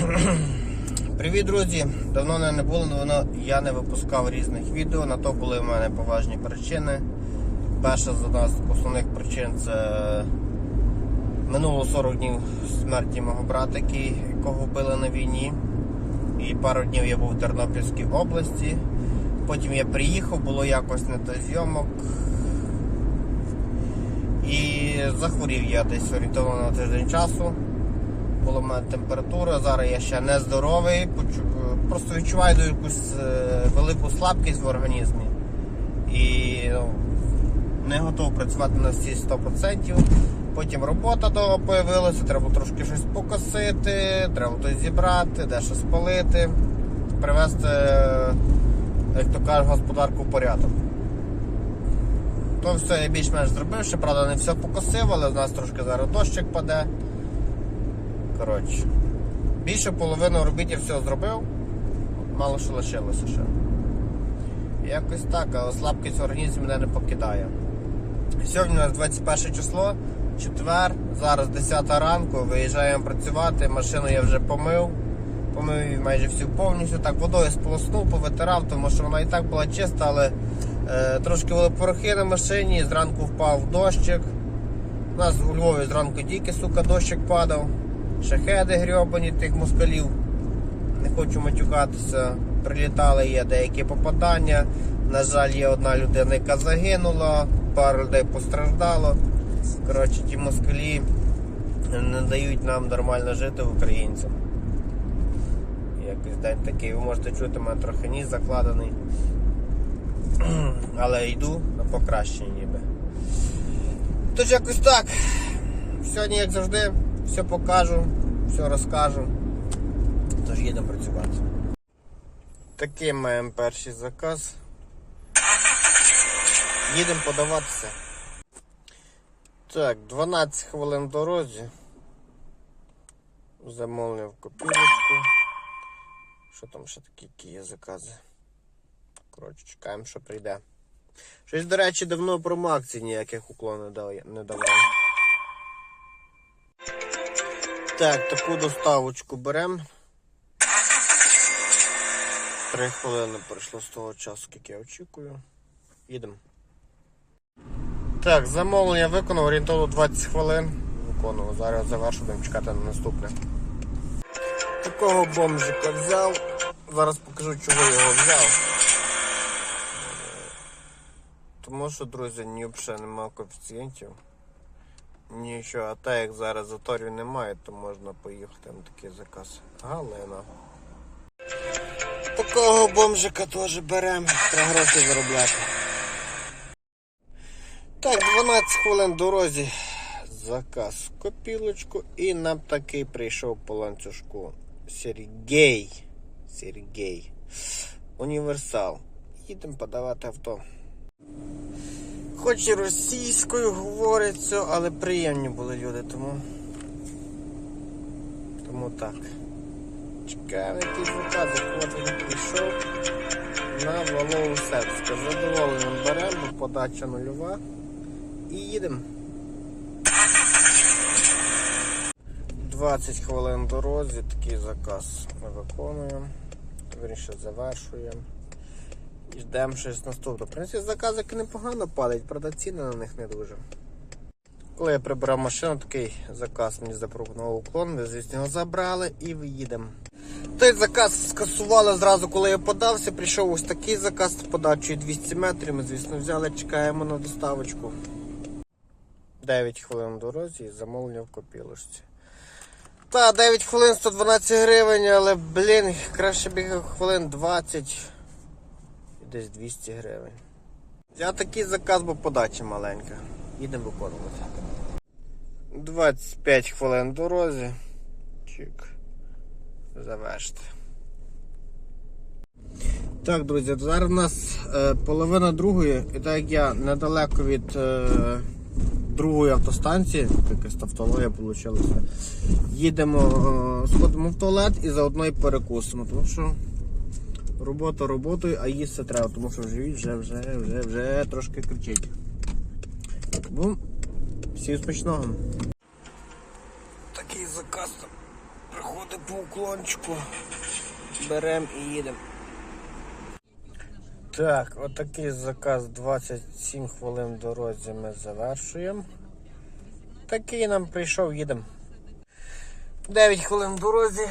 Привіт, друзі! Давно не було, але я не випускав різних відео. На то були в мене поважні причини. Перша з нас основних причин це минуло 40 днів смерті мого братика, якого вбили на війні. І пару днів я був в Тернопільській області. Потім я приїхав, було якось не до зйомок. І захворів я десь орієнтовно на тиждень часу. Була в мене температура, зараз я ще не здоровий, просто відчуваю якусь е, велику слабкість в організмі. І ну, не готовий працювати на всі 100%. Потім робота довго з'явилася, треба трошки щось покосити, треба щось зібрати, дещо спалити, привести, е, як то кажуть, господарку в порядок. То все я більш-менш зробив, ще правда не все покосив, але в нас трошки зараз дощик паде. Коротше, більше половину робіт я все зробив, мало що лишилося ще. Якось так, але слабкість в організмі мене не покидає. Сьогодні у нас 21 число, четвер, зараз 10 ранку, виїжджаємо працювати, машину я вже помив, помив її майже всю повністю, так водою сполоснув, повитирав, тому що вона і так була чиста, але е, трошки були порохи на машині, зранку впав дощик. У нас у Львові зранку тільки, сука, дощик падав. Шахеди грьобані тих москалів. Не хочу матюкатися. Прилітали є деякі попадання. На жаль, є одна людина, яка загинула, пару людей постраждало. Коротше, ті москалі не дають нам нормально жити українцям. Якийсь день такий, ви можете чути, у мене трохи ніс закладений. Але йду на покращення ніби. Тож якось так. Сьогодні, як завжди, все покажу, все розкажу. Тож їдемо працювати. Такий маємо перший заказ. Їдемо подаватися. Так, 12 хвилин в дорозі. Замовлення в копілочку. Що там ще такі які є закази? Коротше, чекаємо, що прийде. Щось, до речі, давно промоакцій ніяких уклон не дав- не давав. Так, таку доставочку беремо. Три хвилини пройшло з того часу, скільки я очікую. Їдемо. Так, замовлення виконав орієнтовно 20 хвилин. Виконував. Зараз завершу, будемо чекати на наступне. Такого бомжика взяв. Зараз покажу, чого його взяв. Тому що, друзі, ні взагалі немає коефіцієнтів. Нічого, а так як зараз заторів немає, то можна поїхати на такий заказ. Галина. Такого бомжика теж беремо, треба гроші заробляти. Так, 12 хвилин дорозі. Заказ копілочку і нам такий прийшов по ланцюжку. Сергій. Сергій. Універсал. Їдемо подавати авто. Хоч і російською говорять все, але приємні були люди, тому. Тому так. Чекаємо якийсь заказ, от він прийшов на валову сепська. Задоволеним беремо, подача нульова. І їдемо. 20 хвилин дорозі, такий заказ ми виконуємо. Вірніше завершуємо. Ждемо щось наступне. В принципі, заказики непогано падають, правда ціни на них не дуже. Коли я прибирав машину, такий заказ мені запропонував уклон, ми звісно його забрали і виїдемо. Той заказ скасували зразу, коли я подався. Прийшов ось такий заказ з подачею 200 метрів. Ми, звісно, взяли, чекаємо на доставочку. 9 хвилин в дорозі і замовлення в копілочці. Та, 9 хвилин 112 гривень, але, блін, краще бігав хвилин 20 і десь 200 гривень. Я такий заказ, бо подача маленька. Їдемо виконувати. 25 хвилин дорозі. Чик. Завершити. Так, друзі, зараз у нас е, половина другої, і так як я недалеко від е, другої автостанції, якась тавтологія вийшла, їдемо, е, сходимо в туалет і заодно і перекусимо, тому що робота роботою, а їсти треба, тому що живіт вже, вже, вже, вже трошки кричить. Тому всім смачного. Такий заказ приходить по уклончику. Беремо і їдемо. Так, отакий заказ 27 хвилин в дорозі ми завершуємо. Такий нам прийшов, їдемо. 9 хвилин в дорозі.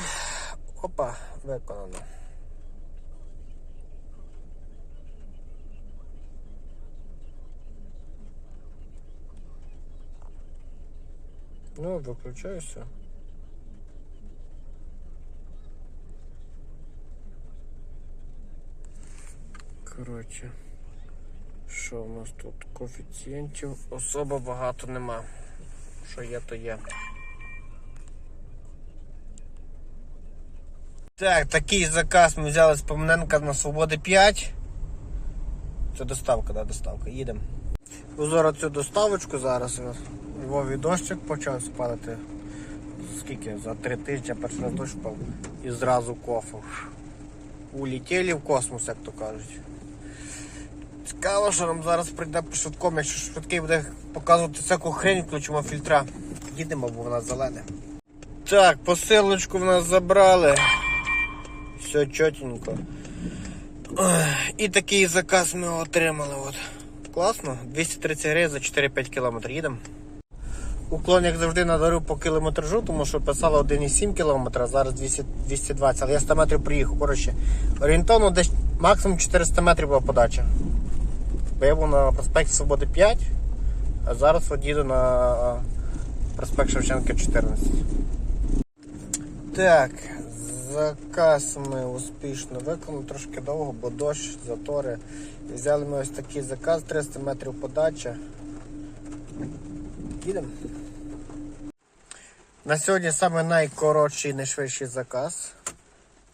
Опа, виконано. Ну, виключаюся. Коротше, що в нас тут? Коефіцієнтів особо багато нема. Що є, то є. Так, такий заказ ми взяли з Помненка на Свободи 5. Це доставка, да, доставка. Їдемо. Узора цю доставочку зараз. Львові дощик почав спадати. Скільки? За три тижні перший раз дощ впав. І зразу кофу. Улетіли в космос, як то кажуть. Цікаво, що нам зараз прийде по швидкому, якщо швидкий буде показувати всяку хрень, включимо фільтра. Їдемо, бо вона зелена. Так, посилочку в нас забрали. Все чотенько. І такий заказ ми отримали. От. Класно. 230 гривень за 4-5 км їдемо. Уклон, як завжди, надарив по кілометражу, тому що писало 1,7 км, зараз 200, 220, але я 100 метрів приїхав. Коротше, орієнтовно десь максимум 400 метрів була подача. Бо я був на проспекті Свободи 5, а зараз от їду на проспект Шевченка 14. Так, заказ ми успішно виконали, трошки довго, бо дощ, затори. Взяли ми ось такий заказ, 300 метрів подача. Їдемо. На сьогодні саме найкоротший і найшвидший заказ.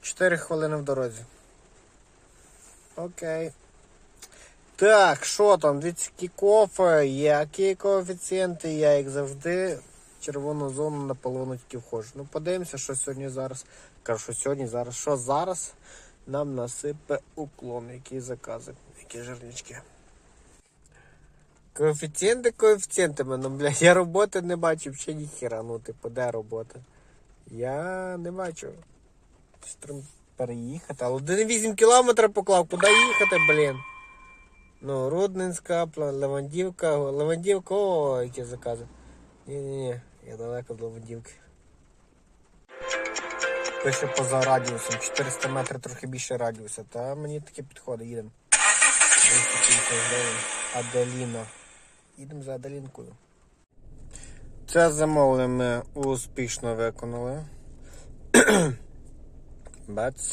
4 хвилини в дорозі. Окей. Так, що там? Які кофе, які коефіцієнти, я як завжди червону зону на половину тільки входжу. Ну подивимося, що сьогодні зараз. Кажу, що сьогодні зараз. Що зараз нам насипе уклон, які закази, які жирнички. Коефіцієнти коефіцієнтами, ну бля, я роботи не бачу, взагалі ніхіра, ну типу, де робота? Я не бачу. Треба переїхати. Але 1,8 кілометра поклав, куди їхати, блін? Ну, Рудненська, Левандівка, Левандівка, о, які закази. Ні-ні-ні, я далеко до Левандівки. Пише поза радіусом, 400 метрів трохи більше радіуса, та мені таке підходить, їдемо. 250 гривень. Аделіна. Їдемо за Аделінкою. Це замовлення ми успішно виконали. Бац.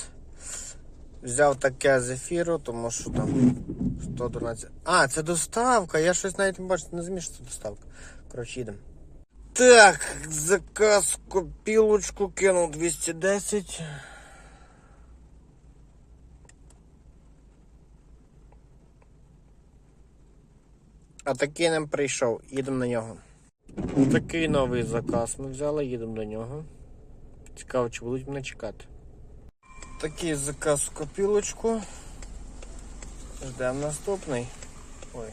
Взяв таке з ефіру, тому що там 112. А, це доставка. Я щось навіть не бачу, не зміг, що це доставка. Коротше, їдемо. Так, заказ копілочку кинув 210. А такий нам прийшов, їдемо на нього. Такий новий заказ ми взяли, їдемо до нього. Цікаво, чи будуть мене чекати. Такий заказ в копілочку. Ждемо наступний. Ой.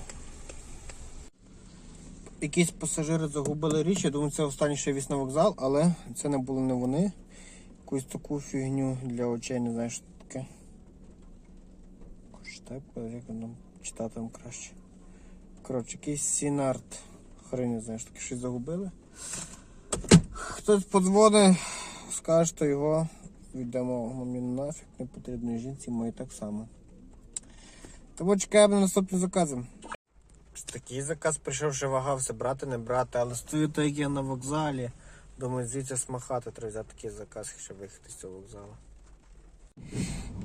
Якісь пасажири загубили річ, я думаю, це останній ще на вокзал, але це не були не вони. Якусь таку фігню для очей, не знаю, що таке. Штеп, як нам читати краще. Коротше, якийсь сінарт. Хрень не знаю, що таке щось загубили. Хтось подзвонить, скаже, що його віддамо мамі нафіг, не потрібно жінці, мої так само. Тому чекаємо на наступні закази. Такий заказ прийшов, що вагався брати, не брати, але стою так як я на вокзалі. Думаю, звідси смахати треба взяти такий заказ, щоб виїхати з цього вокзалу.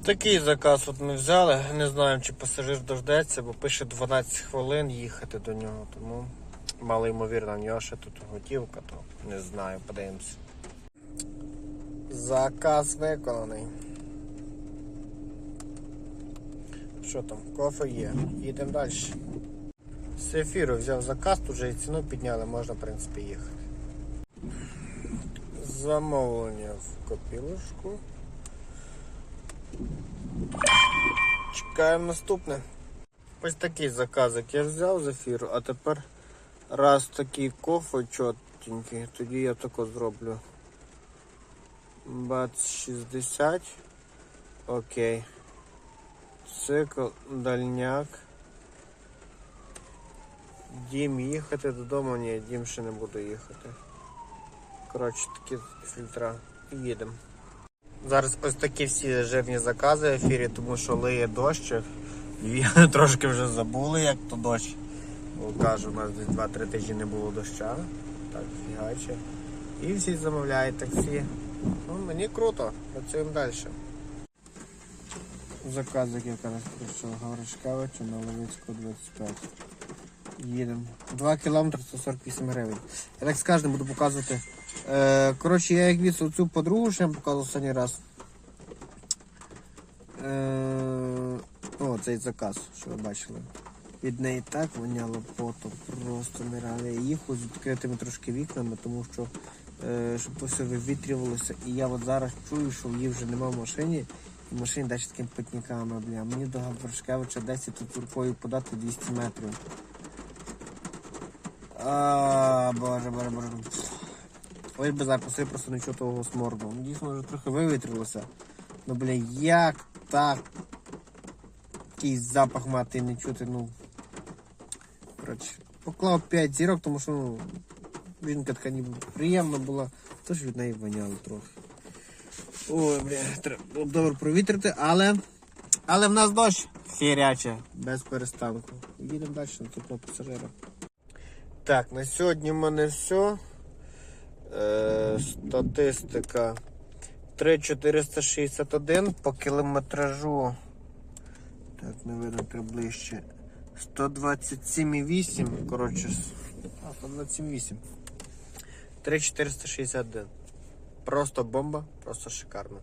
Такий заказ от ми взяли. Не знаємо, чи пасажир дождеться, бо пише 12 хвилин їхати до нього, тому мало ймовірно, в нього ще тут готівка, то не знаю, подивимося. Заказ виконаний. Що там? Кофе є. Їдемо далі. З ефіру взяв заказ, тут вже і ціну підняли, можна в принципі їхати. Замовлення в копілочку. Чекаємо наступне. Ось такий заказик я взяв з ефіру, а тепер раз такий кофе чотенький, тоді я тако зроблю. Бац 60. Окей. Цикл, дальняк. Дім їхати додому, ні, дім ще не буду їхати. Коротше, такі фільтра. Їдемо. Зараз ось такі всі жирні закази в ефірі, тому що лиє дощ. І трошки вже забули, як то дощ. Бо кажу, у нас десь 2-3 тижні не було доща. Так, фігаче. І всі замовляють таксі. Ну, мені круто, працюємо далі. Заказик якраз прийшов Гавришкевича на Левицьку 25. Їдемо. 2 кілометри 148 гривень. Я так з кожним буду показувати. Е, коротше, я як від цю подругу ще показував останній раз. Е, о, цей заказ, що ви бачили. Від неї так воняло потом, просто нереально. Я їхав з відкритими трошки вікнами, тому що е, щоб то все вивітрювалося. І я от зараз чую, що її вже нема в машині. І в машині далі такими питниками, бля. Мені до Гавришкевича 10 тут рукою подати 200 метрів. А, боже, боже, боже. Ой, би зараз посив просто чути того сморду. Ну, Дійсно вже трохи вивітрилося. Ну, бля, як так? Якийсь запах мати не чути, ну. Коротше, поклав 5 зірок, тому що ну, жінка така ніби приємна була, тож від неї воняло трохи. Ой, бля, треба було добре провітрити, але. Але в нас дощ хіряче, без перестанку. Їдемо далі на пасажира. Так, на сьогодні в мене все. Е, статистика 3,461 по кілометражу. Так, не видно треба ближче. 127,8. Коротше. А, 127,8. 3,461. Просто бомба, просто шикарно.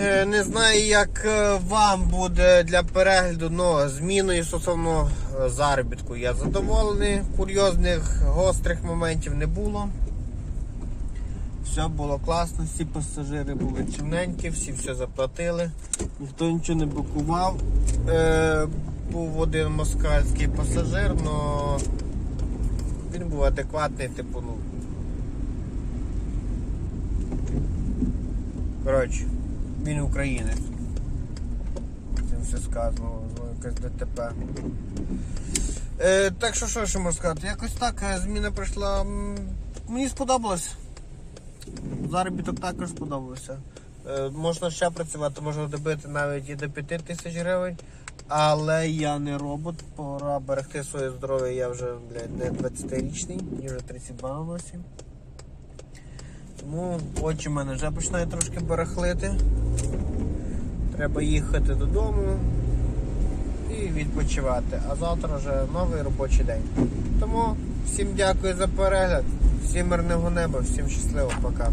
Е, Не знаю, як е, вам буде для перегляду, але зміною стосовно заробітку я задоволений. Курйозних гострих моментів не було. Все було класно, всі пасажири були чимненькі, всі все заплатили, ніхто нічого не букував. Е, був один москальський пасажир, але він був адекватний, типу, ну. Коротше, він українець. Цим все сказано, ну, якесь ДТП. Е, так що що ще можу сказати? Якось так е, зміна прийшла. Мені сподобалось. Заробіток також сподобався. Е, можна ще працювати, можна добити навіть і до 5 тисяч гривень. Але я не робот, пора берегти своє здоров'я, я вже блядь, не 20-річний, мені вже 32 на носі. Тому очі в мене вже починають трошки барахлити. Треба їхати додому і відпочивати. А завтра вже новий робочий день. Тому всім дякую за перегляд, всім мирного неба, всім щасливо, пока.